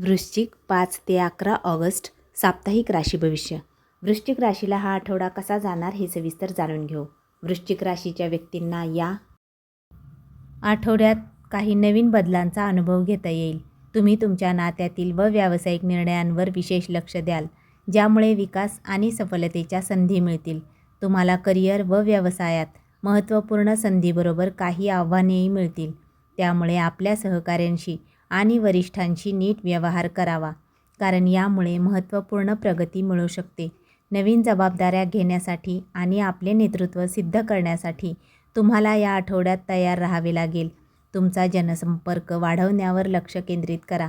वृश्चिक पाच ते अकरा ऑगस्ट साप्ताहिक राशी भविष्य. वृश्चिक राशीला हा आठवडा कसा जाणार हे सविस्तर जाणून घेऊ. वृश्चिक राशीच्या व्यक्तींना या आठवड्यात काही नवीन बदलांचा अनुभव घेता येईल. तुम्ही तुमच्या नात्यातील व व्यावसायिक निर्णयांवर विशेष लक्ष द्याल ज्यामुळे विकास आणि सफलतेच्या संधी मिळतील. तुम्हाला करिअर व व्यवसायात महत्त्वपूर्ण संधीबरोबर काही आव्हानेही मिळतील. त्यामुळे आपल्या सहकाऱ्यांशी आणि वरिष्ठांशी नीट व्यवहार करावा कारण यामुळे महत्त्वपूर्ण प्रगती मिळू शकते. नवीन जबाबदाऱ्या घेण्यासाठी आणि आपले नेतृत्व सिद्ध करण्यासाठी तुम्हाला या आठवड्यात तयार राहावे लागेल. तुमचा जनसंपर्क वाढवण्यावर लक्ष केंद्रित करा.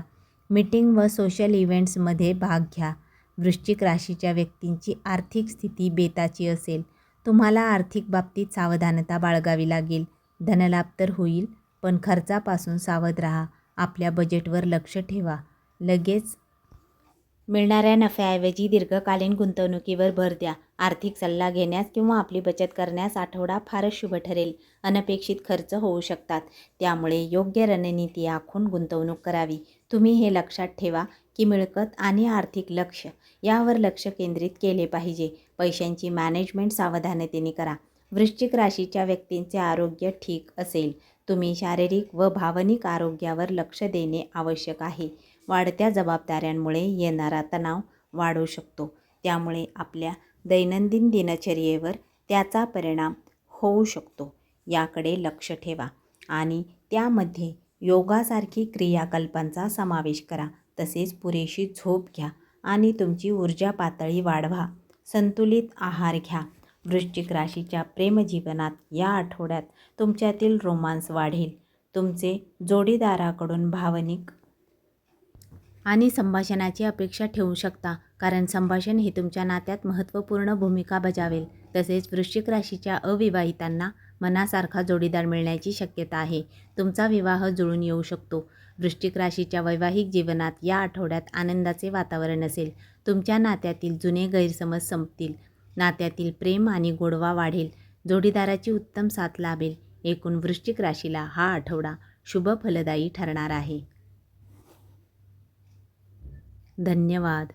मीटिंग व सोशल इव्हेंट्समध्ये भाग घ्या. वृश्चिक राशीच्या व्यक्तींची आर्थिक स्थिती बेताची असेल. तुम्हाला आर्थिक बाबतीत सावधानता बाळगावी लागेल. धनलाभ तर होईल पण खर्चापासून सावध राहा. आपल्या बजेटवर लक्ष ठेवा. लगेच मिळणाऱ्या नफ्याऐवजी दीर्घकालीन गुंतवणुकीवर भर द्या. आर्थिक सल्ला घेण्यास किंवा आपली बचत करण्यास आठवडा फारच शुभ ठरेल. अनपेक्षित खर्च होऊ शकतात. त्यामुळे योग्य रणनीती आखून गुंतवणूक करावी. तुम्ही हे लक्षात ठेवा की मिळकत आणि आर्थिक लक्ष यावर लक्ष केंद्रित केले पाहिजे. पैशांची मॅनेजमेंट सावधानतेने करा. वृश्चिक राशीच्या व्यक्तींचे आरोग्य ठीक असेल. तुम्ही शारीरिक व भावनिक आरोग्यावर लक्ष देणे आवश्यक आहे. वाढत्या जबाबदाऱ्यांमुळे येणारा तणाव वाढू शकतो. त्यामुळे आपल्या दैनंदिन दिनचर्येवर त्याचा परिणाम होऊ शकतो. याकडे लक्ष ठेवा आणि त्यामध्ये योगासारखी क्रियाकल्पांचा समावेश करा. तसेच पुरेशी झोप घ्या आणि तुमची ऊर्जा पातळी वाढवा. संतुलित आहार घ्या. वृश्चिक राशीच्या प्रेमजीवनात या आठवड्यात तुमच्यातील रोमांस वाढेल. तुमचे जोडीदाराकडून भावनिक आणि संभाषणाची अपेक्षा ठेवू शकता कारण संभाषण हे तुमच्या नात्यात महत्त्वपूर्ण भूमिका बजावेल. तसेच वृश्चिक राशीच्या अविवाहितांना मनासारखा जोडीदार मिळण्याची शक्यता आहे. तुमचा विवाह जुळून येऊ शकतो. वृश्चिक राशीच्या वैवाहिक जीवनात या आठवड्यात आनंदाचे वातावरण असेल. तुमच्या नात्यातील जुने गैरसमज संपतील. नात्यातील प्रेम आणि गोडवा वाढेल. जोडीदाराची उत्तम साथ लाभेल. एकूण वृश्चिक राशीला हा आठवडा शुभ फलदायी ठरणार आहे. धन्यवाद.